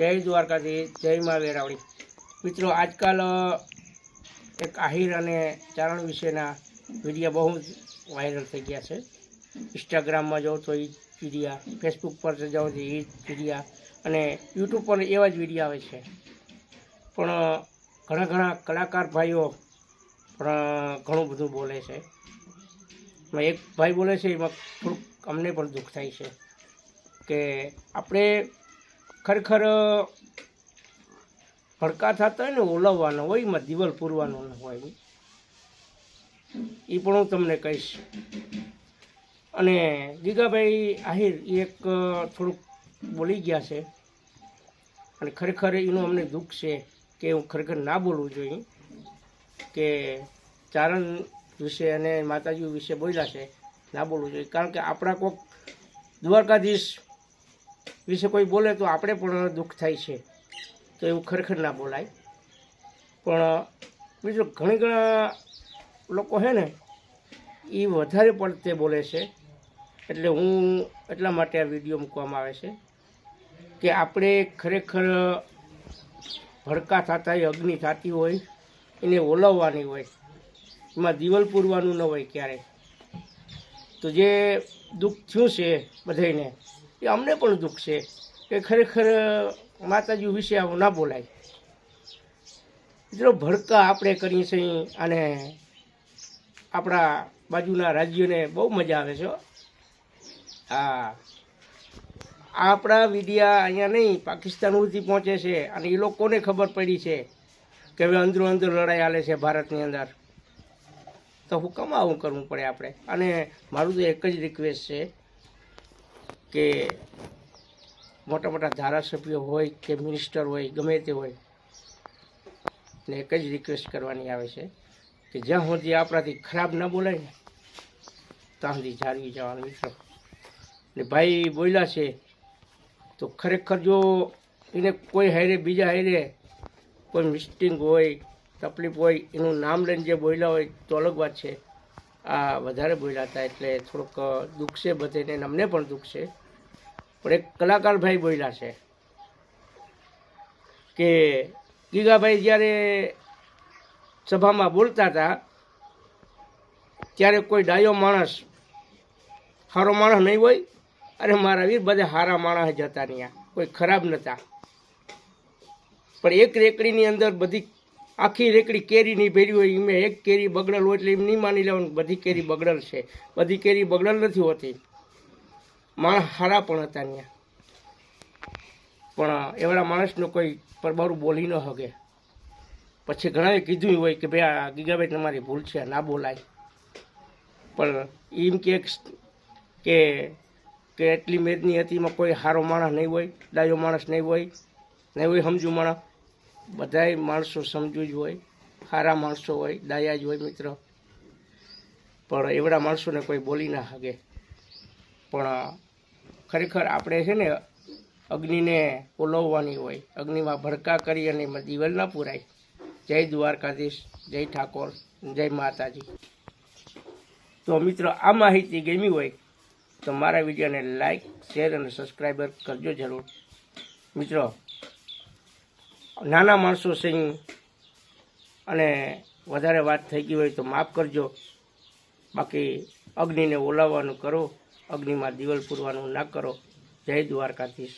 જય દ્વારકાથી જય મા વેરાવળી. મિત્રો, આજકાલ એક આહિર અને ચારણ વિશેના વિડીયા બહુ જ વાયરલ થઈ ગયા છે. ઇન્સ્ટાગ્રામમાં જાઓ તો એ વિડીયા, ફેસબુક પર જાઓ તો એ વિડીયા અને યુટ્યુબ પર એવા જ વિડીયા આવે છે. પણ ઘણા ઘણા કલાકાર ભાઈઓ, પણ ઘણું બધું બોલે છે. એક ભાઈ બોલે છે, એમાં થોડુંક અમને પણ દુઃખ થાય છે કે આપણે ખરેખર ભડકા થતા હોય ને ઓલવવાનો હોય, એમાં દિવાલ પૂરવાનો ન હોય. એ પણ હું તમને કહીશ. અને ગીગાભાઈ આહિર એક થોડુંક બોલી ગયા છે. અને ખરેખર એનું અમને દુઃખ છે કે હું ખરેખર ના બોલવું જોઈએ, કે ચારણ વિશે અને માતાજી વિશે બોલ્યા છે, ના બોલવું જોઈએ. કારણ કે આપણા કોઈક દ્વારકાધીશ વિશે કોઈ બોલે તો આપણે પણ દુઃખ થાય છે. તો એવું ખરેખર ના બોલાય. પણ, બીજું ઘણી ઘણા લોકો છે ને એ વધારે પડતે બોલે છે. એટલે હું એટલા માટે આ વીડિયો મૂકવામાં આવે છે કે આપણે ખરેખર ભડકા થતા હોય અગ્નિ થતી હોય, એને ઓલવવાની હોય, એમાં દિવાલ પૂરવાનું ન હોય ક્યારેય તો જે દુઃખ થયું છે બધાને એ અમને પણ દુઃખ છે કે ખરેખર માતાજી વિશે આવું ના બોલાય. મિત્રો ભડકા આપણે કરીએ છીએ અને આપણા બાજુના રાજ્યોને બહુ મજા આવે છે હો. આપણા વિડિયા અહીંયા નહીં, પાકિસ્તાન સુધી પહોંચે છે અને એ લોકોને ખબર પડી છે કે હવે અંદરો અંદર લડાઈ હાલે છે ભારતની અંદર. તો હું કમ આવું કરવું પડે આપણે. અને મારું તો એક જ રિક્વેસ્ટ છે કે મોટા મોટા ધારાસભ્યો હોય કે મિનિસ્ટર હોય, ગમે તે હોય, ને એક જ રિક્વેસ્ટ કરવાની આવે છે કે જ્યાં સુધી આપણાથી ખરાબ ન બોલાય ને, ત્યાં સુધી જાળવી જવાનું મિત્રો. ને ભાઈ બોલ્યા છે, તો ખરેખર જો એને કોઈ હારે, બીજા હારે કોઈ મિસ્ટિંગ હોય, તકલીફ હોય, એનું નામ લઈને જે બોલ્યા હોય, તો અલગ વાત છે. આ વધારે બોલ્યા હતા એટલે થોડુંક દુઃખ છે બધેને અમને પણ દુઃખ છે. પણ એક કલાકાર ભાઈ બોલ્યા છે કે ગીગાભાઈ જ્યારે સભામાં બોલતા હતા, ત્યારે કોઈ ડાયો માણસ સારો માણસ નહીં હોય, અરે મારા વીર બધા સારા માણસ જ હતા ત્યાં, કોઈ ખરાબ નહોતા પણ એક રેકડીની અંદર બધી આખી રેકડી કેરીની ભેરી હોય, એમાં એક કેરી બગડેલ હોય એટલે એમ નહીં માની લેવાનું બધી કેરી બગડેલ છે. બધી કેરી બગડેલ નથી હોતી. માણસ સારા પણ હતા ત્યાં. પણ એવડા માણસનો કોઈ પરબારું બોલી ન શકે પછી ઘણાએ કીધું હોય કે ભાઈ આ ગીગાભાઈ તમારી ભૂલ છે, ના બોલાય. પણ એમ કે કે કે એટલી મેદની હતી એમાં કોઈ સારો માણસ નહીં હોય, ડાયો માણસ નહીં હોય નહીં હોય સમજુ માણસ. બધાય માણસો સમજુ જ હોય, સારા માણસો હોય, દાયા જ હોય મિત્ર. પણ એવડા માણસોને કોઈ બોલી ના શકે. પણ ખરેખર આપણે છે ને અગ્નિને ઓલવવાની હોય, અગ્નિમાં ભડકા કરી અને એમાં દિવેલ ના પૂરાય. જય દ્વારકાધીશ, જય ઠાકોર, જય માતાજી. તો મિત્રો, આ માહિતી ગમી હોય તો મારા વિડીયોને લાઈક, શેર અને સબસ્ક્રાઈબર કરજો જરૂર. મિત્રો નાના માણસો સિંહ અને વધારે વાત થઈ ગઈ હોય તો માફ કરજો. બાકી અગ્નિને ઓલાવવાનું કરો. અગ્નિમાં દિવલ પૂરવાનું ના કરો. જય દ્વારકાધીશ.